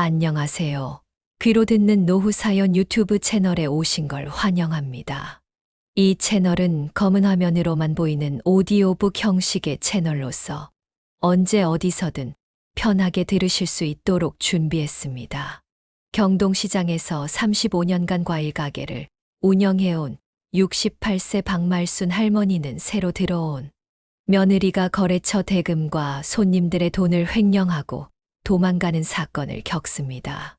안녕하세요. 귀로 듣는 노후 사연 유튜브 채널에 오신 걸 환영합니다. 이 채널은 검은 화면으로만 보이는 오디오북 형식의 채널로서 언제 어디서든 편하게 들으실 수 있도록 준비했습니다. 경동시장에서 35년간 과일 가게를 운영해온 68세 박말순 할머니는 새로 들어온 며느리가 거래처 대금과 손님들의 돈을 횡령하고 도망가는 사건을 겪습니다.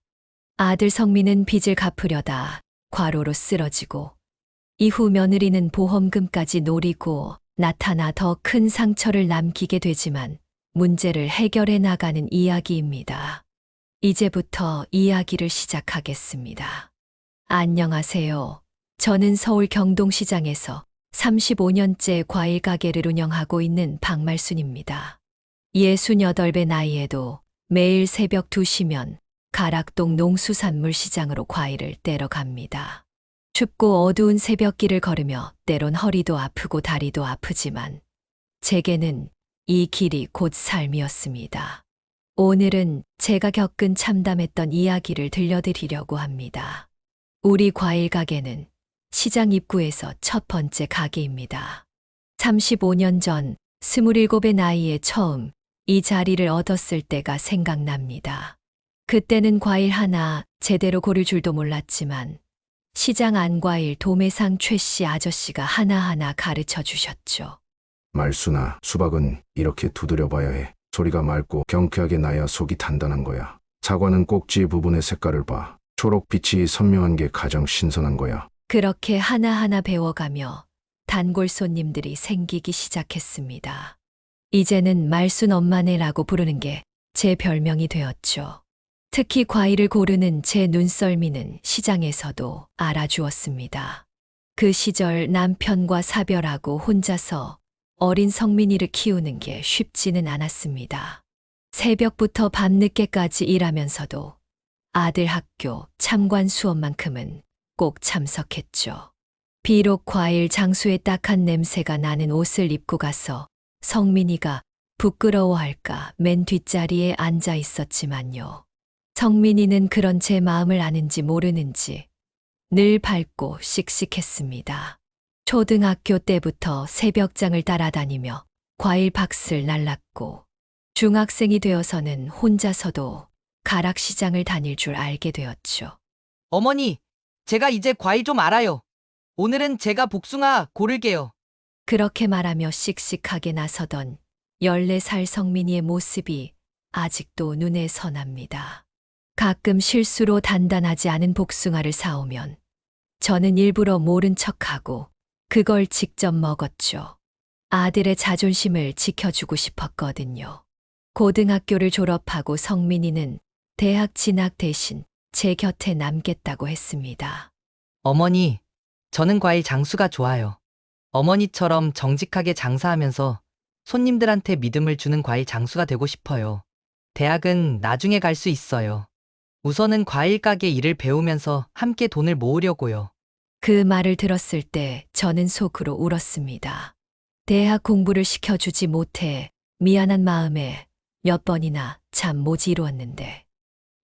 아들 성민은 빚을 갚으려다 과로로 쓰러지고 이후 며느리는 보험금까지 노리고 나타나 더 큰 상처를 남기게 되지만 문제를 해결해 나가는 이야기입니다. 이제부터 이야기를 시작하겠습니다. 안녕하세요. 저는 서울 경동시장에서 35년째 과일 가게를 운영하고 있는 박말순입니다. 68배 나이에도 매일 새벽 2시면 가락동 농수산물 시장으로 과일을 떼러 갑니다. 춥고 어두운 새벽길을 걸으며 때론 허리도 아프고 다리도 아프지만 제게는 이 길이 곧 삶이었습니다. 오늘은 제가 겪은 참담했던 이야기를 들려드리려고 합니다. 우리 과일 가게는 시장 입구에서 첫 번째 가게입니다. 35년 전 27의 나이에 처음 이 자리를 얻었을 때가 생각납니다. 그때는 과일 하나 제대로 고를 줄도 몰랐지만 시장 안과일 도매상 최씨 아저씨가 하나하나 가르쳐 주셨죠. 말수나 수박은 이렇게 두드려봐야 해. 소리가 맑고 경쾌하게 나야 속이 단단한 거야. 사과는 꼭지 부분의 색깔을 봐. 초록빛이 선명한 게 가장 신선한 거야. 그렇게 하나하나 배워가며 단골 손님들이 생기기 시작했습니다. 이제는 말순 엄마네라고 부르는 게 제 별명이 되었죠. 특히 과일을 고르는 제 눈썰미는 시장에서도 알아주었습니다. 그 시절 남편과 사별하고 혼자서 어린 성민이를 키우는 게 쉽지는 않았습니다. 새벽부터 밤늦게까지 일하면서도 아들 학교 참관 수업만큼은 꼭 참석했죠. 비록 과일 장수의 딱한 냄새가 나는 옷을 입고 가서 성민이가 부끄러워할까 맨 뒷자리에 앉아 있었지만요. 성민이는 그런 제 마음을 아는지 모르는지 늘 밝고 씩씩했습니다. 초등학교 때부터 새벽장을 따라다니며 과일 박스를 날랐고 중학생이 되어서는 혼자서도 가락시장을 다닐 줄 알게 되었죠. 어머니, 제가 이제 과일 좀 알아요. 오늘은 제가 복숭아 고를게요. 그렇게 말하며 씩씩하게 나서던 14살 성민이의 모습이 아직도 눈에 선합니다. 가끔 실수로 단단하지 않은 복숭아를 사오면 저는 일부러 모른 척하고 그걸 직접 먹었죠. 아들의 자존심을 지켜주고 싶었거든요. 고등학교를 졸업하고 성민이는 대학 진학 대신 제 곁에 남겠다고 했습니다. 어머니, 저는 과일 장수가 좋아요. 어머니처럼 정직하게 장사하면서 손님들한테 믿음을 주는 과일 장수가 되고 싶어요. 대학은 나중에 갈 수 있어요. 우선은 과일 가게 일을 배우면서 함께 돈을 모으려고요. 그 말을 들었을 때 저는 속으로 울었습니다. 대학 공부를 시켜주지 못해 미안한 마음에 몇 번이나 잠 못 이루었는데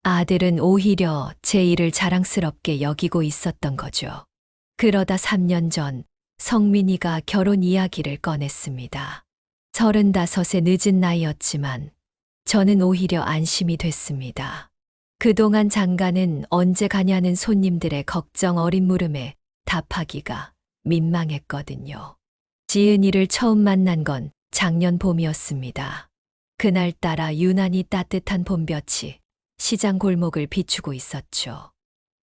아들은 오히려 제 일을 자랑스럽게 여기고 있었던 거죠. 그러다 3년 전 성민이가 결혼 이야기를 꺼냈습니다. 서른다섯의 늦은 나이였지만 저는 오히려 안심이 됐습니다. 그동안 장가는 언제 가냐는 손님들의 걱정 어린 물음에 답하기가 민망했거든요. 지은이를 처음 만난 건 작년 봄이었습니다. 그날따라 유난히 따뜻한 봄볕이 시장 골목을 비추고 있었죠.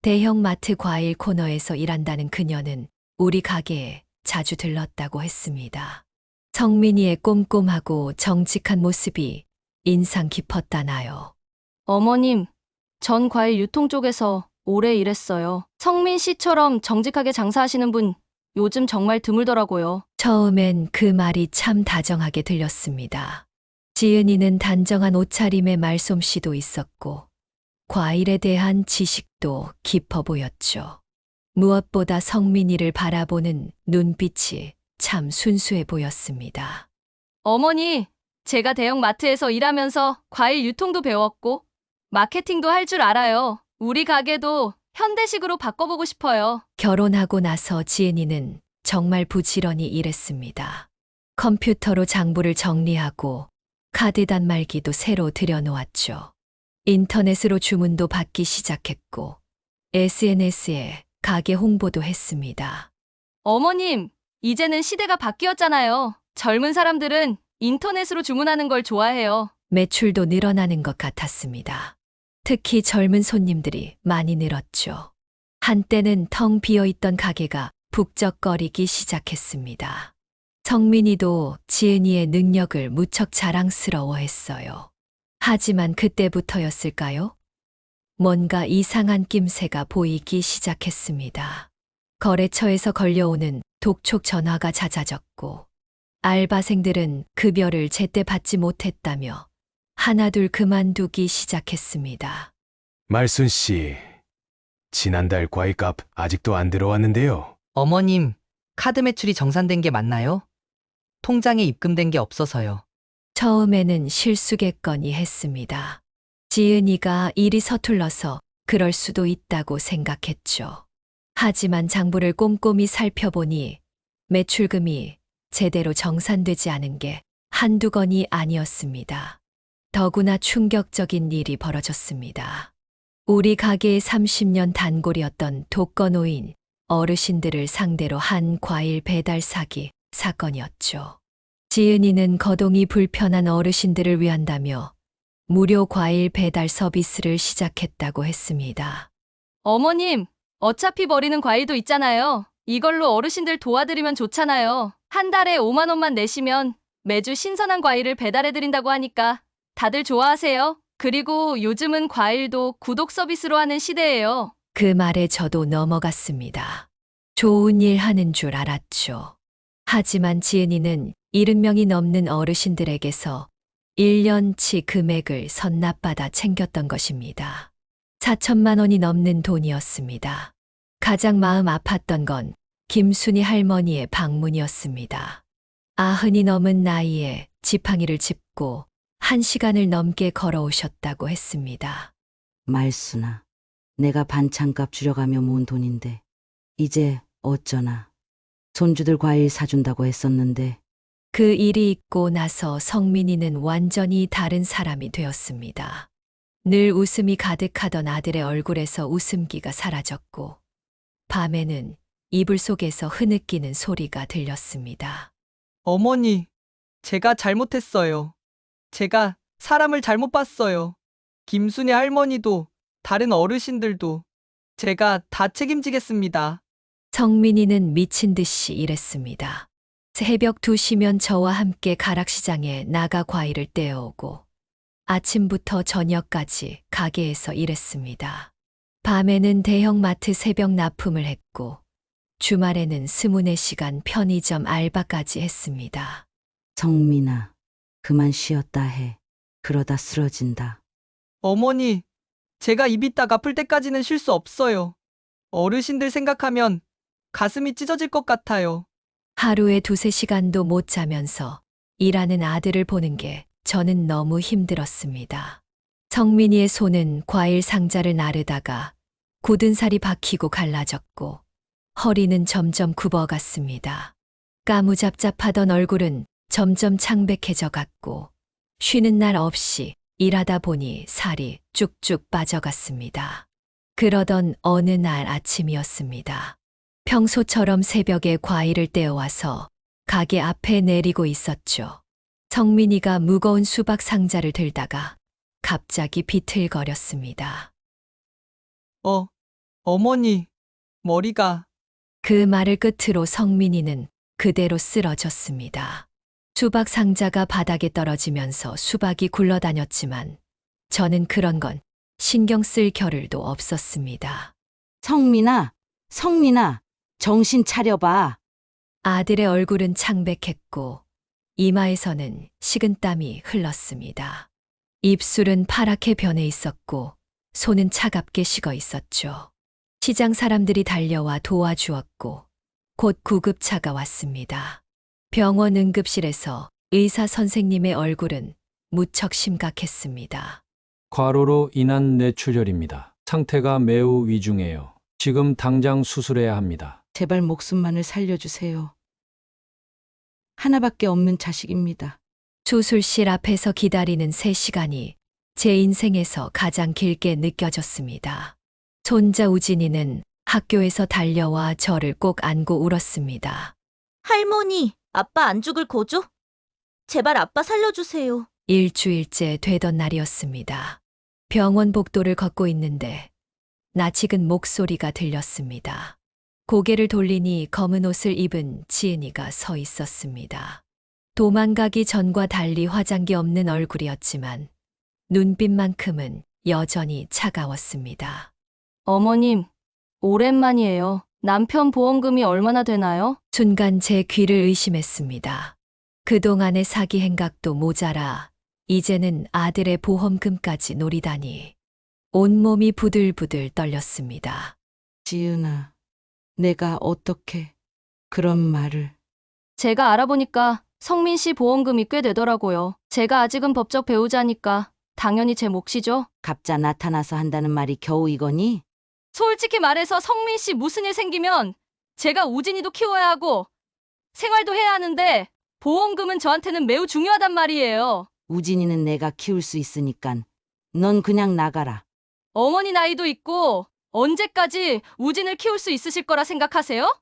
대형 마트 과일 코너에서 일한다는 그녀는 우리 가게에 자주 들렀다고 했습니다. 성민이의 꼼꼼하고 정직한 모습이 인상 깊었다나요. 어머님, 전 과일 유통 쪽에서 오래 일했어요. 성민 씨처럼 정직하게 장사하시는 분 요즘 정말 드물더라고요. 처음엔 그 말이 참 다정하게 들렸습니다. 지은이는 단정한 옷차림의 말솜씨도 있었고, 과일에 대한 지식도 깊어 보였죠. 무엇보다 성민이를 바라보는 눈빛이 참 순수해 보였습니다. 어머니, 제가 대형 마트에서 일하면서 과일 유통도 배웠고 마케팅도 할 줄 알아요. 우리 가게도 현대식으로 바꿔보고 싶어요. 결혼하고 나서 지은이는 정말 부지런히 일했습니다. 컴퓨터로 장부를 정리하고 카드 단말기도 새로 들여놓았죠. 인터넷으로 주문도 받기 시작했고 SNS에 가게 홍보도 했습니다. 어머님, 이제는 시대가 바뀌었잖아요. 젊은 사람들은 인터넷으로 주문하는 걸 좋아해요. 매출도 늘어나는 것 같았습니다. 특히 젊은 손님들이 많이 늘었죠. 한때는 텅 비어 있던 가게가 북적거리기 시작했습니다. 성민이도 지은이의 능력을 무척 자랑스러워 했어요. 하지만 그때부터였을까요? 뭔가 이상한 낌새가 보이기 시작했습니다. 거래처에서 걸려오는 독촉 전화가 잦아졌고, 알바생들은 급여를 제때 받지 못했다며 하나둘 그만두기 시작했습니다. 말순 씨, 지난달 과일값 아직도 안 들어왔는데요. 어머님, 카드 매출이 정산된 게 맞나요? 통장에 입금된 게 없어서요. 처음에는 실수겠거니 했습니다. 지은이가 일이 서툴러서 그럴 수도 있다고 생각했죠. 하지만 장부를 꼼꼼히 살펴보니 매출금이 제대로 정산되지 않은 게 한두 건이 아니었습니다. 더구나 충격적인 일이 벌어졌습니다. 우리 가게의 30년 단골이었던 독거노인 어르신들을 상대로 한 과일 배달 사기 사건이었죠. 지은이는 거동이 불편한 어르신들을 위한다며 무료 과일 배달 서비스를 시작했다고 했습니다. 어머님, 어차피 버리는 과일도 있잖아요. 이걸로 어르신들 도와드리면 좋잖아요. 한 달에 5만 원만 내시면 매주 신선한 과일을 배달해드린다고 하니까 다들 좋아하세요. 그리고 요즘은 과일도 구독 서비스로 하는 시대예요. 그 말에 저도 넘어갔습니다. 좋은 일 하는 줄 알았죠. 하지만 지은이는 70명이 넘는 어르신들에게서 1년치 금액을 선납받아 챙겼던 것입니다. 4천만 원이 넘는 돈이었습니다. 가장 마음 아팠던 건 김순희 할머니의 방문이었습니다. 아흔이 넘은 나이에 지팡이를 짚고 한 시간을 넘게 걸어오셨다고 했습니다. 말순아, 내가 반찬값 줄여가며 모은 돈인데 이제 어쩌나. 손주들 과일 사준다고 했었는데 그 일이 있고 나서 성민이는 완전히 다른 사람이 되었습니다. 늘 웃음이 가득하던 아들의 얼굴에서 웃음기가 사라졌고, 밤에는 이불 속에서 흐느끼는 소리가 들렸습니다. 어머니, 제가 잘못했어요. 제가 사람을 잘못 봤어요. 김순희 할머니도 다른 어르신들도 제가 다 책임지겠습니다. 성민이는 미친 듯이 일했습니다. 새벽 2시면 저와 함께 가락시장에 나가 과일을 떼어오고 아침부터 저녁까지 가게에서 일했습니다. 밤에는 대형마트 새벽 납품을 했고 주말에는 24시간 편의점 알바까지 했습니다. 성민아, 그만 쉬었다 해. 그러다 쓰러진다. 어머니, 제가 입이 딱 아플 때까지는 쉴 수 없어요. 어르신들 생각하면 가슴이 찢어질 것 같아요. 하루에 두세 시간도 못 자면서 일하는 아들을 보는 게 저는 너무 힘들었습니다. 성민이의 손은 과일 상자를 나르다가 굳은 살이 박히고 갈라졌고 허리는 점점 굽어갔습니다. 까무잡잡하던 얼굴은 점점 창백해져 갔고 쉬는 날 없이 일하다 보니 살이 쭉쭉 빠져갔습니다. 그러던 어느 날 아침이었습니다. 평소처럼 새벽에 과일을 떼어와서 가게 앞에 내리고 있었죠. 성민이가 무거운 수박 상자를 들다가 갑자기 비틀거렸습니다. 어, 어머니, 머리가 그 말을 끝으로 성민이는 그대로 쓰러졌습니다. 수박 상자가 바닥에 떨어지면서 수박이 굴러다녔지만 저는 그런 건 신경 쓸 겨를도 없었습니다. 성민아, 성민아, 정신 차려봐. 아들의 얼굴은 창백했고 이마에서는 식은땀이 흘렀습니다. 입술은 파랗게 변해 있었고 손은 차갑게 식어 있었죠. 시장 사람들이 달려와 도와주었고 곧 구급차가 왔습니다. 병원 응급실에서 의사 선생님의 얼굴은 무척 심각했습니다. 과로로 인한 뇌출혈입니다. 상태가 매우 위중해요. 지금 당장 수술해야 합니다. 제발 목숨만을 살려주세요. 하나밖에 없는 자식입니다. 수술실 앞에서 기다리는 세 시간이 제 인생에서 가장 길게 느껴졌습니다. 손자 우진이는 학교에서 달려와 저를 꼭 안고 울었습니다. 할머니, 아빠 안 죽을 거죠? 제발 아빠 살려주세요. 일주일째 되던 날이었습니다. 병원 복도를 걷고 있는데 낯익은 목소리가 들렸습니다. 고개를 돌리니 검은 옷을 입은 지은이가 서 있었습니다. 도망가기 전과 달리 화장기 없는 얼굴이었지만 눈빛만큼은 여전히 차가웠습니다. 어머님, 오랜만이에요. 남편 보험금이 얼마나 되나요? 순간 제 귀를 의심했습니다. 그동안의 사기 행각도 모자라 이제는 아들의 보험금까지 노리다니 온몸이 부들부들 떨렸습니다. 지은아, 내가 어떻게 그런 말을 제가 알아보니까 성민 씨 보험금이 꽤 되더라고요. 제가 아직은 법적 배우자니까 당연히 제 몫이죠. 갑자 나타나서 한다는 말이 겨우 이거니? 솔직히 말해서 성민 씨 무슨 일 생기면 제가 우진이도 키워야 하고 생활도 해야 하는데 보험금은 저한테는 매우 중요하단 말이에요. 우진이는 내가 키울 수 있으니깐 넌 그냥 나가라. 어머니 나이도 있고 언제까지 우진을 키울 수 있으실 거라 생각하세요?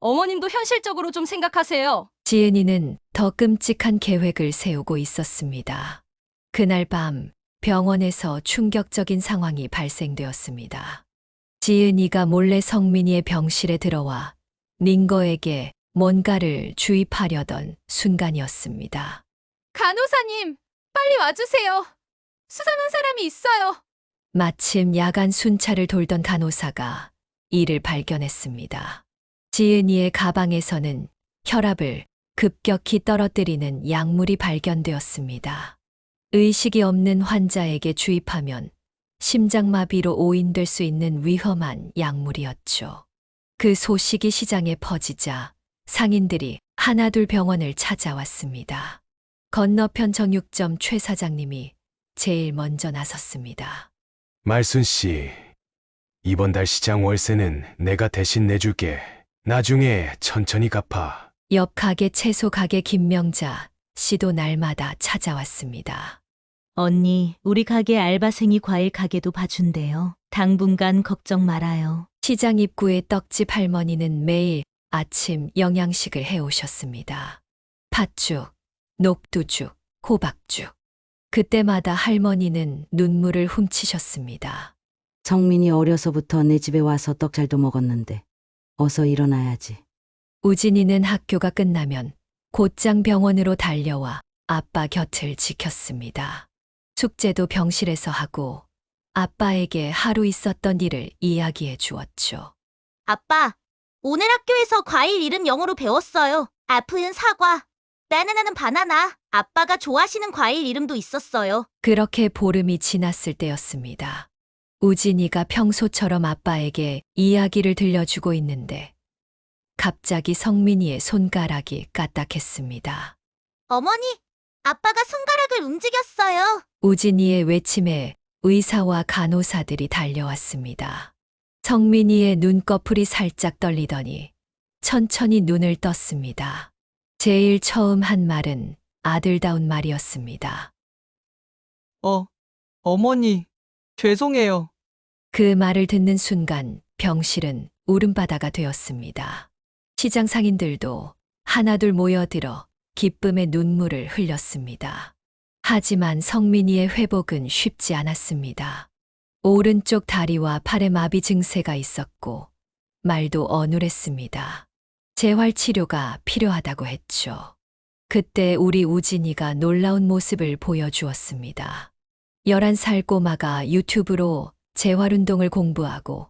어머님도 현실적으로 좀 생각하세요. 지은이는 더 끔찍한 계획을 세우고 있었습니다. 그날 밤 병원에서 충격적인 상황이 발생되었습니다. 지은이가 몰래 성민이의 병실에 들어와 링거에게 뭔가를 주입하려던 순간이었습니다. 간호사님, 빨리 와주세요. 수상한 사람이 있어요. 마침 야간 순찰을 돌던 간호사가 이를 발견했습니다. 지은이의 가방에서는 혈압을 급격히 떨어뜨리는 약물이 발견되었습니다. 의식이 없는 환자에게 주입하면 심장마비로 오인될 수 있는 위험한 약물이었죠. 그 소식이 시장에 퍼지자 상인들이 하나둘 병원을 찾아왔습니다. 건너편 정육점 최 사장님이 제일 먼저 나섰습니다. 말순 씨, 이번 달 시장 월세는 내가 대신 내줄게. 나중에 천천히 갚아. 옆 가게 채소 가게 김명자 씨도 날마다 찾아왔습니다. 언니, 우리 가게 알바생이 과일 가게도 봐준대요. 당분간 걱정 말아요. 시장 입구의 떡집 할머니는 매일 아침 영양식을 해오셨습니다. 팥죽, 녹두죽, 호박죽. 그때마다 할머니는 눈물을 훔치셨습니다. 성민이 어려서부터 내 집에 와서 떡잘도 먹었는데 어서 일어나야지. 우진이는 학교가 끝나면 곧장 병원으로 달려와 아빠 곁을 지켰습니다. 숙제도 병실에서 하고 아빠에게 하루 있었던 일을 이야기해 주었죠. 아빠, 오늘 학교에서 과일 이름 영어로 배웠어요. 아프은 사과, 바나나는 바나나. 아빠가 좋아하시는 과일 이름도 있었어요. 그렇게 보름이 지났을 때였습니다. 우진이가 평소처럼 아빠에게 이야기를 들려주고 있는데 갑자기 성민이의 손가락이 까딱했습니다. 어머니, 아빠가 손가락을 움직였어요. 우진이의 외침에 의사와 간호사들이 달려왔습니다. 성민이의 눈꺼풀이 살짝 떨리더니 천천히 눈을 떴습니다. 제일 처음 한 말은 아들다운 말이었습니다. 어, 어머니, 죄송해요. 그 말을 듣는 순간 병실은 울음바다가 되었습니다. 시장 상인들도 하나둘 모여들어 기쁨의 눈물을 흘렸습니다. 하지만 성민이의 회복은 쉽지 않았습니다. 오른쪽 다리와 팔에 마비 증세가 있었고 말도 어눌했습니다. 재활 치료가 필요하다고 했죠. 그때 우리 우진이가 놀라운 모습을 보여주었습니다. 11살 꼬마가 유튜브로 재활운동을 공부하고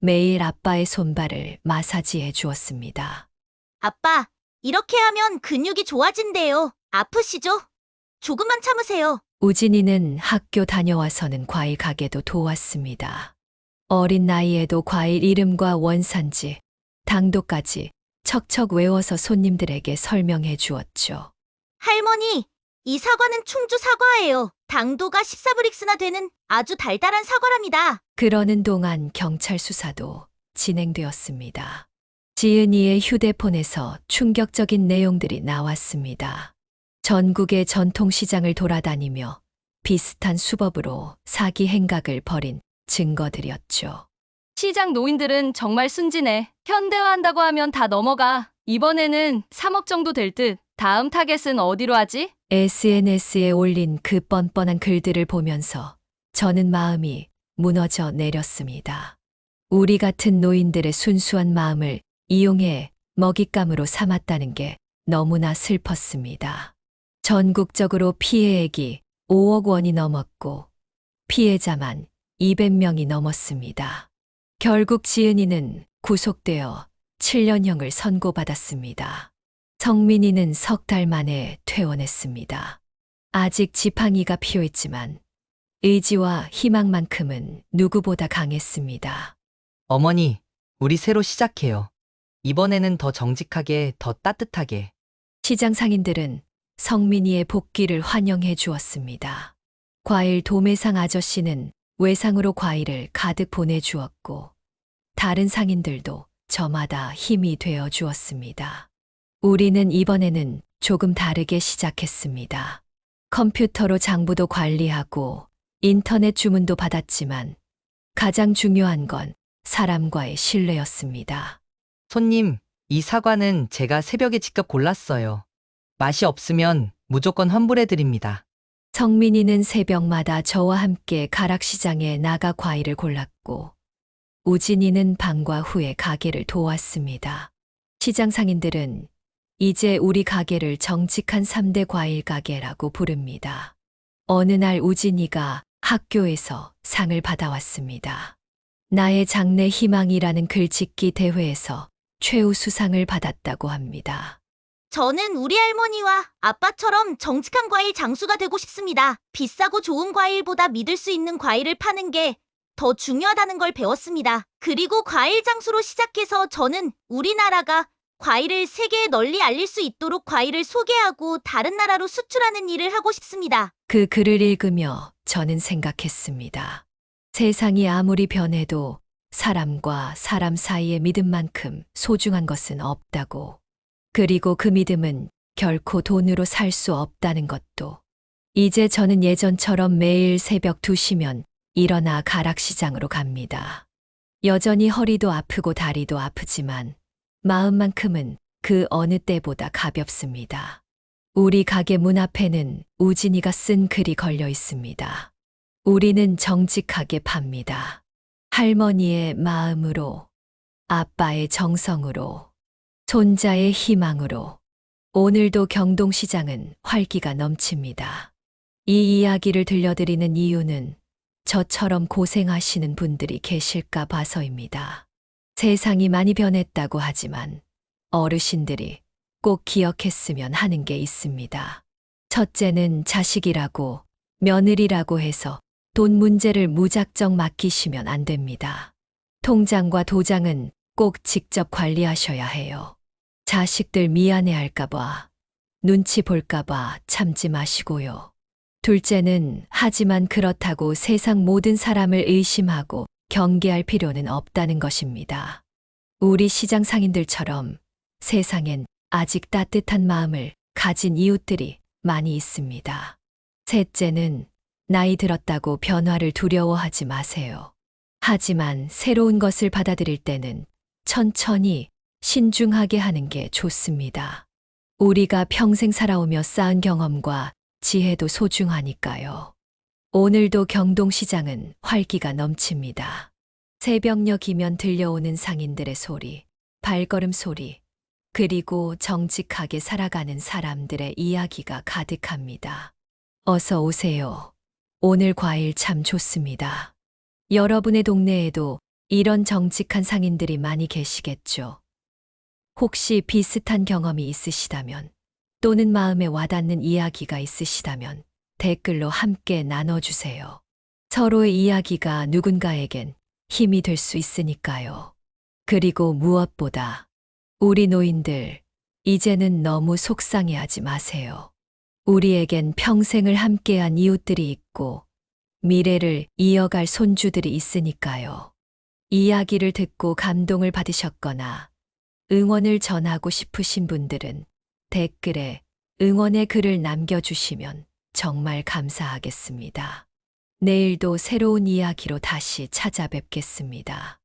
매일 아빠의 손발을 마사지해 주었습니다. 아빠, 이렇게 하면 근육이 좋아진대요. 아프시죠? 조금만 참으세요. 우진이는 학교 다녀와서는 과일 가게도 도왔습니다. 어린 나이에도 과일 이름과 원산지, 당도까지 척척 외워서 손님들에게 설명해 주었죠. 할머니, 이 사과는 충주 사과예요. 당도가 14브릭스나 되는 아주 달달한 사과랍니다. 그러는 동안 경찰 수사도 진행되었습니다. 지은이의 휴대폰에서 충격적인 내용들이 나왔습니다. 전국의 전통시장을 돌아다니며 비슷한 수법으로 사기 행각을 벌인 증거들이었죠. 시장 노인들은 정말 순진해. 현대화한다고 하면 다 넘어가. 이번에는 3억 정도 될 듯. 다음 타겟은 어디로 하지? SNS에 올린 그 뻔뻔한 글들을 보면서 저는 마음이 무너져 내렸습니다. 우리 같은 노인들의 순수한 마음을 이용해 먹잇감으로 삼았다는 게 너무나 슬펐습니다. 전국적으로 피해액이 5억 원이 넘었고 피해자만 200명이 넘었습니다. 결국 지은이는 구속되어 7년형을 선고받았습니다. 성민이는 석 달 만에 퇴원했습니다. 아직 지팡이가 피어있지만 의지와 희망만큼은 누구보다 강했습니다. 어머니, 우리 새로 시작해요. 이번에는 더 정직하게, 더 따뜻하게. 시장 상인들은 성민이의 복귀를 환영해 주었습니다. 과일 도매상 아저씨는 외상으로 과일을 가득 보내주었고, 다른 상인들도 저마다 힘이 되어 주었습니다. 우리는 이번에는 조금 다르게 시작했습니다. 컴퓨터로 장부도 관리하고 인터넷 주문도 받았지만 가장 중요한 건 사람과의 신뢰였습니다. 손님, 이 사과는 제가 새벽에 직접 골랐어요. 맛이 없으면 무조건 환불해드립니다. 성민이는 새벽마다 저와 함께 가락시장에 나가 과일을 골랐고, 우진이는 방과 후에 가게를 도왔습니다. 시장 상인들은 이제 우리 가게를 정직한 3대 과일 가게라고 부릅니다. 어느 날 우진이가 학교에서 상을 받아왔습니다. 나의 장래 희망이라는 글짓기 대회에서 최우수상을 받았다고 합니다. 저는 우리 할머니와 아빠처럼 정직한 과일 장수가 되고 싶습니다. 비싸고 좋은 과일보다 믿을 수 있는 과일을 파는 게 더 중요하다는 걸 배웠습니다. 그리고 과일 장수로 시작해서 저는 우리나라가 과일을 세계에 널리 알릴 수 있도록 과일을 소개하고 다른 나라로 수출하는 일을 하고 싶습니다. 그 글을 읽으며 저는 생각했습니다. 세상이 아무리 변해도 사람과 사람 사이의 믿음만큼 소중한 것은 없다고. 그리고 그 믿음은 결코 돈으로 살 수 없다는 것도. 이제 저는 예전처럼 매일 새벽 2시면 일어나 가락시장으로 갑니다. 여전히 허리도 아프고 다리도 아프지만 마음만큼은 그 어느 때보다 가볍습니다. 우리 가게 문 앞에는 우진이가 쓴 글이 걸려 있습니다. 우리는 정직하게 팝니다. 할머니의 마음으로, 아빠의 정성으로, 손자의 희망으로. 오늘도 경동시장은 활기가 넘칩니다. 이 이야기를 들려드리는 이유는 저처럼 고생하시는 분들이 계실까 봐서입니다. 세상이 많이 변했다고 하지만 어르신들이 꼭 기억했으면 하는 게 있습니다. 첫째는 자식이라고 며느리라고 해서 돈 문제를 무작정 맡기시면 안 됩니다. 통장과 도장은 꼭 직접 관리하셔야 해요. 자식들 미안해 할까봐, 눈치 볼까봐 참지 마시고요. 둘째는 하지만 그렇다고 세상 모든 사람을 의심하고 경계할 필요는 없다는 것입니다. 우리 시장 상인들처럼 세상엔 아직 따뜻한 마음을 가진 이웃들이 많이 있습니다. 셋째는 나이 들었다고 변화를 두려워하지 마세요. 하지만 새로운 것을 받아들일 때는 천천히 신중하게 하는 게 좋습니다. 우리가 평생 살아오며 쌓은 경험과 지혜도 소중하니까요. 오늘도 경동시장은 활기가 넘칩니다. 새벽녘이면 들려오는 상인들의 소리, 발걸음 소리, 그리고 정직하게 살아가는 사람들의 이야기가 가득합니다. 어서 오세요. 오늘 과일 참 좋습니다. 여러분의 동네에도 이런 정직한 상인들이 많이 계시겠죠. 혹시 비슷한 경험이 있으시다면 또는 마음에 와닿는 이야기가 있으시다면 댓글로 함께 나눠주세요. 서로의 이야기가 누군가에겐 힘이 될 수 있으니까요. 그리고 무엇보다 우리 노인들, 이제는 너무 속상해하지 마세요. 우리에겐 평생을 함께한 이웃들이 있고 미래를 이어갈 손주들이 있으니까요. 이야기를 듣고 감동을 받으셨거나 응원을 전하고 싶으신 분들은 댓글에 응원의 글을 남겨주시면 정말 감사하겠습니다. 내일도 새로운 이야기로 다시 찾아뵙겠습니다.